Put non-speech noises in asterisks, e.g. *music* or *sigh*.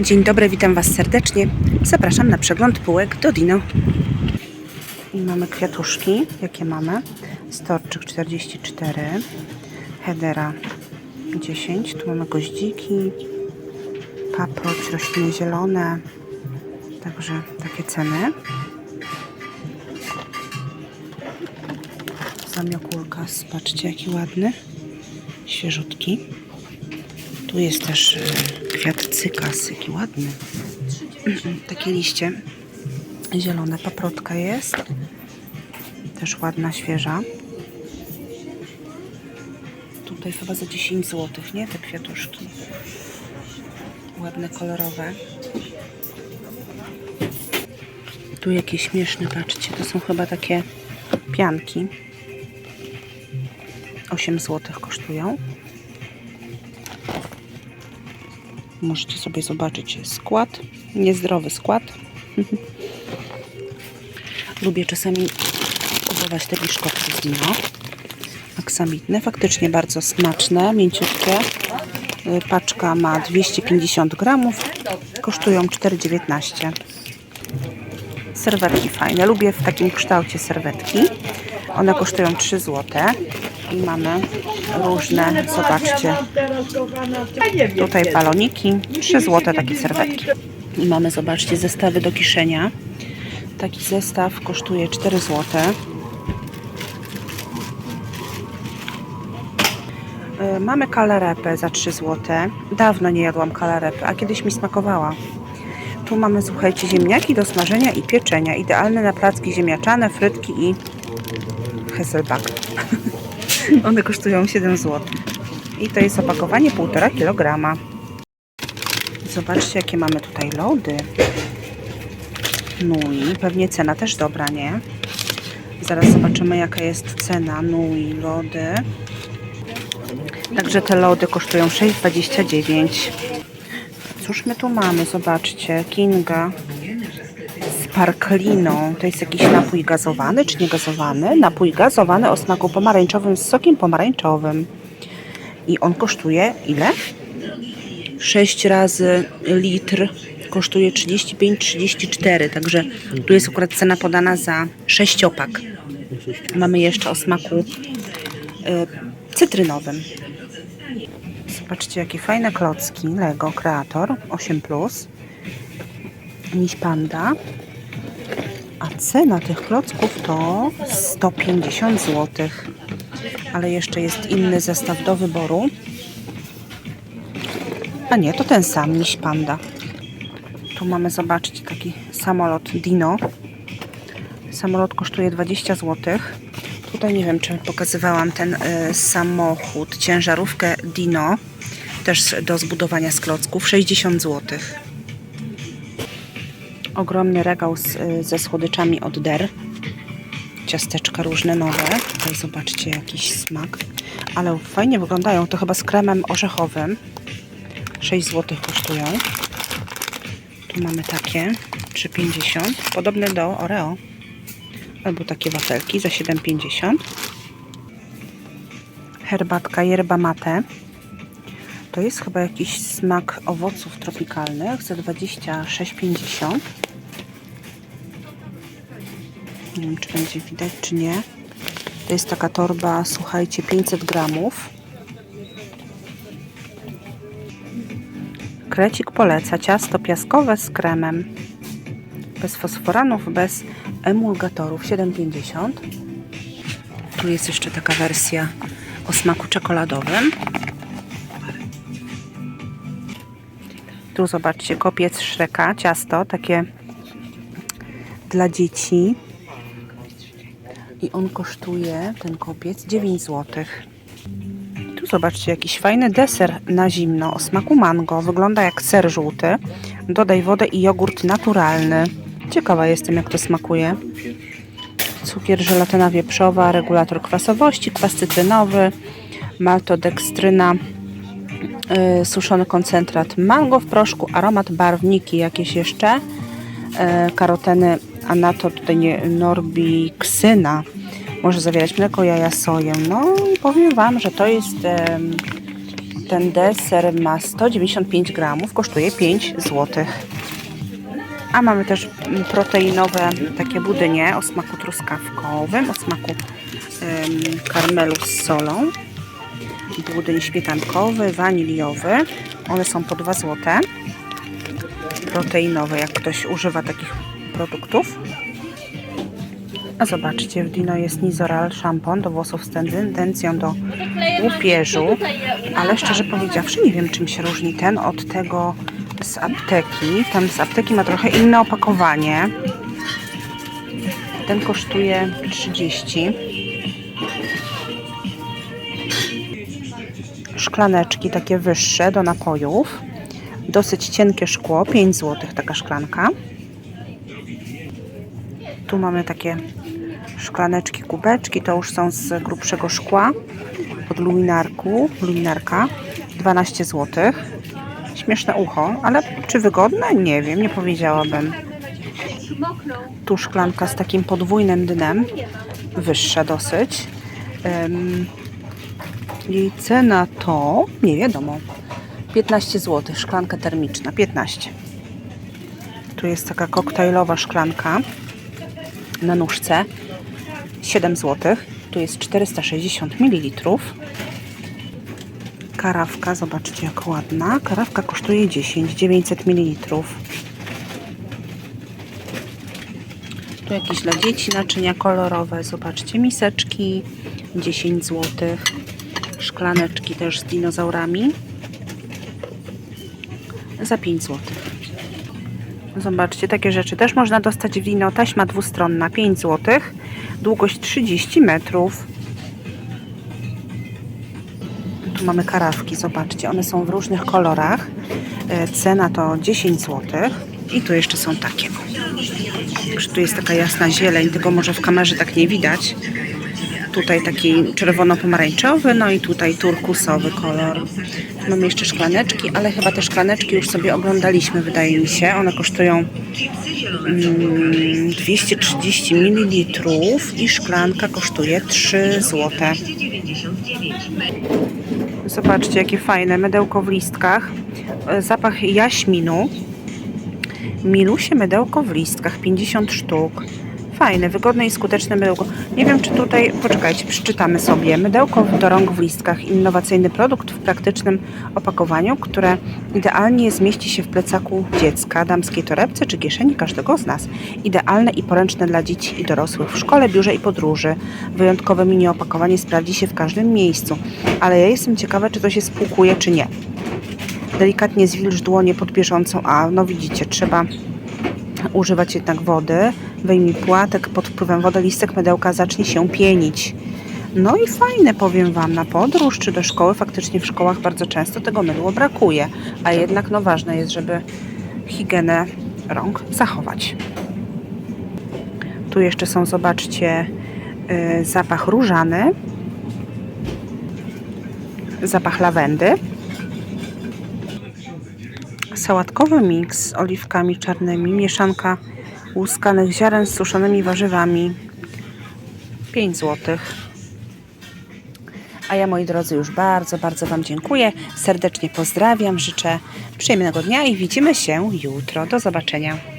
Dzień dobry, witam Was serdecznie. Zapraszam na przegląd półek do Dino. I mamy kwiatuszki. Jakie mamy? Storczyk 44, Hedera 10, tu mamy goździki, paproć, rośliny zielone. Także takie ceny. Zamiokulka, patrzcie jaki ładny, świeżutki. Tu jest też e, kwiat cykas, jaki ładny. Takie liście zielone, paprotka jest. Też ładna, świeża. Tutaj chyba za 10 zł, nie? Te kwiatuszki. Ładne, kolorowe. Tu jakieś śmieszne, patrzcie, to są chyba takie pianki. 8 zł kosztują. Możecie sobie zobaczyć skład. Niezdrowy skład. *laughs* Lubię czasami używać te biszkopty z dino. Aksamitne. Faktycznie bardzo smaczne, mięciutkie. Y, Paczka ma 250 gramów. Kosztują 4,19. Serwetki fajne. Lubię w takim kształcie serwetki. One kosztują 3 zł. I mamy różne, zobaczcie, tutaj baloniki, 3 zł takie serwetki. I mamy, zobaczcie, zestawy do kiszenia. Taki zestaw kosztuje 4 zł. Y, Mamy kalarepę za 3 zł. Dawno nie jadłam kalarepy, a kiedyś mi smakowała. Tu mamy, słuchajcie, ziemniaki do smażenia i pieczenia. Idealne na placki ziemniaczane, frytki i Hasselback. *laughs* One kosztują 7 zł. I to jest opakowanie 1,5 kg. Zobaczcie, jakie mamy tutaj lody. Nui. Pewnie cena też dobra, nie? Zaraz zobaczymy, jaka jest cena Nui lody. Także te lody kosztują 6,29. Cóż my tu mamy? Zobaczcie. Kinga parkliną. To jest jakiś napój gazowany czy niegazowany? Napój gazowany o smaku pomarańczowym z sokiem pomarańczowym. I on kosztuje ile? 6 razy litr kosztuje 35-34, także tu jest akurat cena podana za sześciopak. Mamy jeszcze o smaku y, cytrynowym. Zobaczcie, jakie fajne klocki Lego Creator 8+. Miś Panda. A cena tych klocków to 150 zł. Ale jeszcze jest inny zestaw do wyboru. A nie, to ten sam Miś Panda. Tu mamy, zobaczcie, taki samolot Dino. Samolot kosztuje 20 zł. Tutaj nie wiem, czy pokazywałam ten y, samochód, ciężarówkę Dino. Też do zbudowania z klocków. 60 zł. Ogromny regał z, y, ze słodyczami od Der. Ciasteczka różne nowe. Tutaj zobaczcie jakiś smak. Ale fajnie wyglądają. To chyba z kremem orzechowym. 6 zł kosztują. Tu mamy takie 3,50. Podobne do Oreo. Albo takie wafelki za 7,50. Herbatka yerba mate. To jest chyba jakiś smak owoców tropikalnych za 26,50. Nie wiem, czy będzie widać, czy nie. To jest taka torba, słuchajcie, 500 gramów. Krecik poleca ciasto piaskowe z kremem. Bez fosforanów, bez emulgatorów 7,50. Tu jest jeszcze taka wersja o smaku czekoladowym. Tu zobaczcie, kopiec Szreka, ciasto takie dla dzieci. I on kosztuje, ten kopiec, 9 zł. Tu zobaczcie, jakiś fajny deser na zimno o smaku mango. Wygląda jak ser żółty. Dodaj wodę i jogurt naturalny. Ciekawa jestem, jak to smakuje. Cukier, żelatyna wieprzowa, regulator kwasowości, kwas cytrynowy, maltodekstryna, yy, suszony koncentrat mango w proszku, aromat, barwniki jakieś jeszcze, yy, karoteny, anato, tutaj nie, norbiksyna, może zawierać mleko, jaja, soję. No i powiem Wam, że to jest Ten deser ma 195 gramów, kosztuje 5 zł. A mamy też mm, proteinowe takie budynie o smaku truskawkowym, o smaku em, karmelu z solą. Budyń śmietankowy, waniliowy. One są po 2 zł. Proteinowe, jak ktoś używa takich produktów. A zobaczcie, w Dino jest Nizoral szampon do włosów z tendencją do łupieżu, ale szczerze powiedziawszy nie wiem czym się różni ten od tego z apteki. Ten z apteki ma trochę inne opakowanie. Ten kosztuje 30. Szklaneczki takie wyższe do napojów. Dosyć cienkie szkło, 5 zł taka szklanka. Tu mamy takie szklaneczki, kubeczki, to już są z grubszego szkła od luminarku, luminarka 12 zł. Śmieszne ucho, ale czy wygodne? Nie wiem, nie powiedziałabym. Tu szklanka z takim podwójnym dnem, wyższa dosyć. Em, jej cena to nie wiadomo. 15 zł, szklanka termiczna, 15. Tu jest taka koktajlowa szklanka na nóżce 7 zł. Tu jest 460 ml. Karawka, zobaczcie jak ładna. Karawka kosztuje 10, 900 ml. Tu jakieś dla dzieci naczynia kolorowe. Zobaczcie, miseczki 10 zł. Szklaneczki też z dinozaurami za 5 zł. Zobaczcie, takie rzeczy też można dostać w Dino. Taśma dwustronna 5 zł, długość 30 metrów. Tu mamy karawki, zobaczcie, one są w różnych kolorach. E, Cena to 10 zł. I tu jeszcze są takie. Tu jest taka jasna zieleń, tylko może w kamerze tak nie widać. Tutaj taki czerwono-pomarańczowy, no i tutaj turkusowy kolor. Mamy jeszcze szklaneczki, ale chyba te szklaneczki już sobie oglądaliśmy, wydaje mi się. One kosztują mm, 230 ml i szklanka kosztuje 3 zł. Zobaczcie, jakie fajne mydełko w listkach. E, Zapach jaśminu. Milusie mydełko w listkach, 50 sztuk. Fajne, wygodne i skuteczne mydełko. Nie wiem, czy tutaj, poczekajcie, przeczytamy sobie. Mydełko do rąk w listkach. Innowacyjny produkt w praktycznym opakowaniu, które idealnie zmieści się w plecaku dziecka, damskiej torebce czy kieszeni każdego z nas. Idealne i poręczne dla dzieci i dorosłych w szkole, biurze i podróży. Wyjątkowe mini opakowanie sprawdzi się w każdym miejscu. Ale ja jestem ciekawa, czy to się spłukuje, czy nie. Delikatnie zwilż dłonie pod bieżącą, a no widzicie, trzeba używać jednak wody. Wyjmij płatek, pod wpływem wody listek mydełka zacznie się pienić. No i fajne, powiem Wam, na podróż czy do szkoły. Faktycznie w szkołach bardzo często tego mydła brakuje, a jednak no ważne jest, żeby higienę rąk zachować. Tu jeszcze są, zobaczcie, y, zapach różany, zapach lawendy, sałatkowy miks z oliwkami czarnymi, mieszanka łuskanych ziaren z suszonymi warzywami. 5 zł. A ja, moi drodzy, już bardzo, bardzo Wam dziękuję. Serdecznie pozdrawiam, życzę przyjemnego dnia i widzimy się jutro. Do zobaczenia.